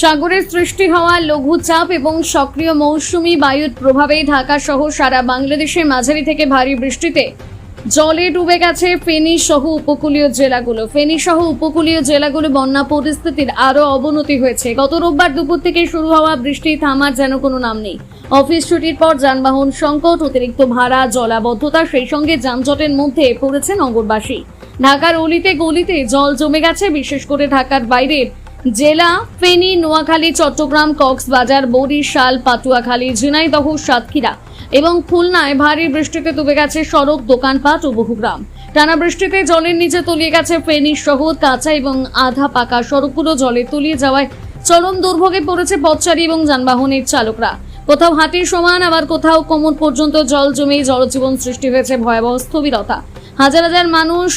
সাগরের সৃষ্টি হওয়া লঘুচাপ এবং সক্রিয় মৌসুমী বায়ুর প্রভাবে ঢাকা সহ সারা বাংলাদেশের মাঝারি থেকে ভারী বৃষ্টিতে জলে ডুবে গেছে ফেনী সহ উপকূলীয় জেলাগুলো। ফেনী সহ উপকূলীয় জেলাগুলো বন্যা পরিস্থিতির আরও অবনতি হয়েছে। গত রোববার দুপুর থেকে শুরু হওয়া বৃষ্টি থামার যেন কোনো নাম নেই। অফিস ছুটির পর যানবাহন সংকট, অতিরিক্ত ভাড়া, জলাবদ্ধতা, সেই সঙ্গে যানজটের মধ্যে পড়েছে নগরবাসী। ঢাকার অলিতে গলিতে জল জমে গেছে, বিশেষ করে ঢাকার বাইরের জেলা, ফেনী, নোয়াখালী, চট্টগ্রাম, কক্সবাজার, বরিশাল, পাটুয়াখালী, ঝিনাইদহ, সাতক্ষীরা এবং খুলনায় ভারী বৃষ্টিতে ডুবে গেছে সড়ক, দোকানপাট ও বহুগ্রাম টানা বৃষ্টিতে জলের নিচে তলিয়ে গেছে ফেনী শহর, কাঁচা এবং আধা পাকা সড়কগুলো জলে তলিয়ে যাওয়ায় চরম দুর্ভোগে পড়েছে পথচারী এবং যানবাহনের চালকরা। কোথাও হাতির সমান, আবার কোথাও কোমর পর্যন্ত জল জমে জলজীবন সৃষ্টি হয়েছে ভয়াবহ স্থবিরতা। হাজার হাজার মানুষ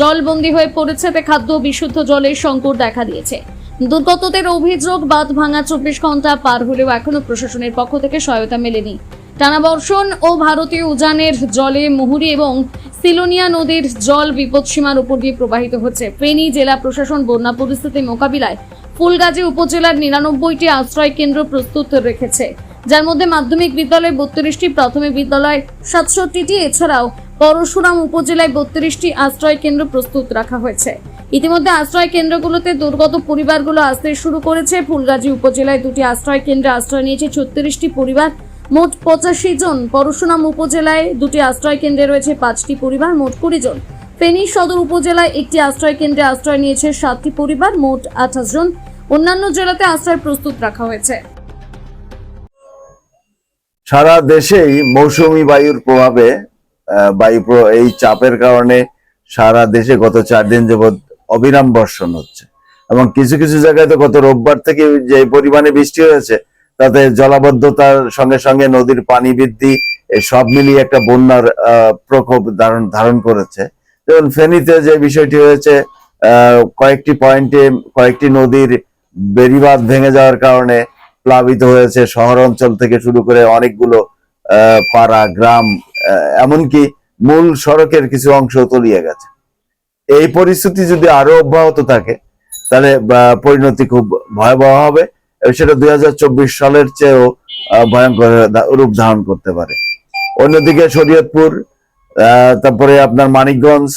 জলবন্দী হয়ে পড়েছে তে খাদ্য বিশুদ্ধ জলের সংকট দেখা দিয়েছে। দুর্গতদের অভিযোগ, বাঁধ ভাঙা চব্বিশ ঘণ্টা পার হলেও এখনও প্রশাসনের পক্ষ থেকে সহায়তা মেলেনি। টানা বর্ষণ ও ভারতীয় উজানের জলে মুহুরী এবং সিলোনিয়া নদীর জল বিপদসীমার উপর দিয়ে প্রবাহিত হচ্ছে। ফেনী জেলা প্রশাসন বন্যা পরিস্থিতি মোকাবিলায় ফুলগাজী উপজেলার নিরানব্বইটি আশ্রয় কেন্দ্র প্রস্তুত রেখেছে। যার মধ্যে মাধ্যমিক বিদ্যালয় বত্রিশটি, প্রাথমিক বিদ্যালয় সাতষট্টিটি, এছাড়াও পরশুরাম উপজেলায় বত্রিশটি আশ্রয় কেন্দ্র প্রস্তুত রাখা হয়েছে। ইতিমধ্যে আশ্রয় কেন্দ্রগুলোতে দুর্গত পরিবারগুলো আসতে শুরু করেছে। ফুলগাজী উপজেলায় দুটি আশ্রয় কেন্দ্রে আশ্রয় নিয়েছে ছত্রিশটি পরিবার। মোট পঁচাশি জন পরশুরাম উপজেলায় দুটি আশ্রয় কেন্দ্রে রয়েছে, পাঁচটি পরিবার, মোট কুড়ি জন। ফেনী সদর উপজেলায় একটি আশ্রয় কেন্দ্রে আশ্রয় নিয়েছে সাতটি পরিবার, মোট আঠাশ জন। অন্যান্য জেলাতে আশ্রয় প্রস্তুত রাখা হয়েছে। সারা দেশেই মৌসুমী বায়ুর প্রভাবে বায়ু এই চাপের কারণে সারা দেশে গত চার দিন যাবৎ অবিরাম বর্ষণ হচ্ছে। এবং কিছু কিছু জায়গায় তো গত রোববার থেকে যে পরিমাণে বৃষ্টি হয়েছে, তাতে জলাবদ্ধতার সঙ্গে সঙ্গে নদীর পানি বৃদ্ধি সব মিলিয়ে একটা বন্যার প্রকোপ ধারণ ধারণ করেছে। যেমন ফেনীতে যে বিষয়টি হয়েছে কয়েকটি পয়েন্টে কয়েকটি নদীর বেড়িবাঁধ ভেঙে যাওয়ার কারণে প্লাবিত হয়েছে শহর অঞ্চল থেকে শুরু করে অনেকগুলো পাড়া, গ্রাম এমনকি মূল সড়কের কিছু অংশ তলিয়ে গেছে। এই পরিস্থিতি যদি আরও অব্যাহত থাকে, তাহলে পরিণতি খুব ভয়াবহ হবে সেটা দু হাজার চব্বিশ সালের চেয়েও ভয়ঙ্কর রূপ ধারণ করতে পারে। অন্যদিকে শরীয়তপুর তারপরে আপনার মানিকগঞ্জ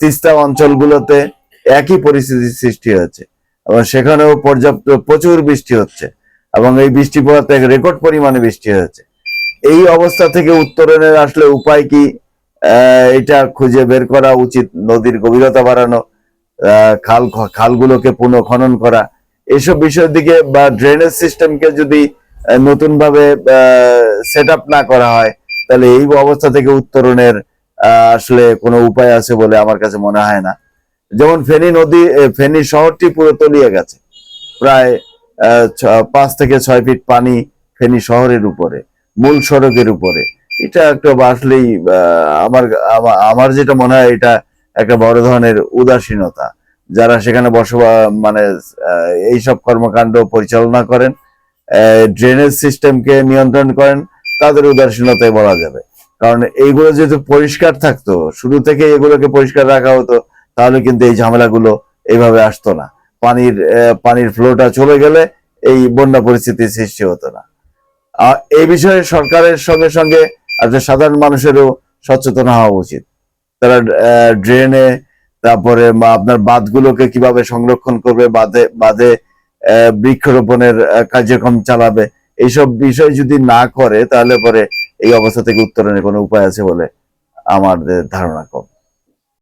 তিস্তা অঞ্চলগুলোতে একই পরিস্থিতির সৃষ্টি হয়েছে এবং সেখানেও পর্যাপ্ত প্রচুর বৃষ্টি হচ্ছে এবং এই বৃষ্টি পড়াতে রেকর্ড পরিমাণে বৃষ্টি হয়েছে। এই অবস্থা থেকে উত্তরণের আসলে উপায় কি? এটা খুঁজে বের করা উচিত, নদীর গভীরতা বাড়ানো খাল, খালগুলোকে পুনঃখনন করা। এসব বিষয়ের দিকে বা ড্রেনেজ সিস্টেমকে যদি নতুন ভাবে সেট আপ না করা হয়, তাহলে এই অবস্থা থেকে উত্তরণের আসলে কোনো উপায় আছে বলে আমার কাছে মনে হয় না। যেমন ফেনী নদী ফেনী শহরটি পুরো তলিয়ে গেছে। প্রায় পাঁচ থেকে ছয় ফিট পানি ফেনী শহরের উপরে, মূল সড়কের উপরে। এটা একটা আহ, আমার আমার যেটা মনে হয় এটা একটা বড় ধরনের উদাসীনতা। যারা সেখানে বসবাস মানে এইসব কর্মকাণ্ড পরিচালনা করেন ড্রেনেজ সিস্টেমকে নিয়ন্ত্রণ করেন তাদের উদাসীনতাই বলা যাবে। কারণ এইগুলো যেহেতু পরিষ্কার থাকতো শুরু থেকে এগুলোকে পরিষ্কার রাখা হতো তাহলে কিন্তু এই ঝামেলাগুলো এইভাবে আসতো না। পানির পানির ফ্লোটা চলে গেলে এই বন্যা পরিস্থিতির সৃষ্টি হতো না। এই বিষয়ে সরকারের সঙ্গে সঙ্গে একটা সাধারণ মানুষেরও সচেতন হওয়া উচিত। তারা ড্রেনে তারপরে আপনার বাঁধগুলোকে কীভাবে সংরক্ষণ করবে, বাঁধে বাঁধে বৃক্ষরোপণের কার্যক্রম চালাবে, এইসব বিষয় যদি না করে, তাহলে পরে এই অবস্থা থেকে উত্তরণের কোনো উপায় আছে বলে আমাদের ধারণা কম।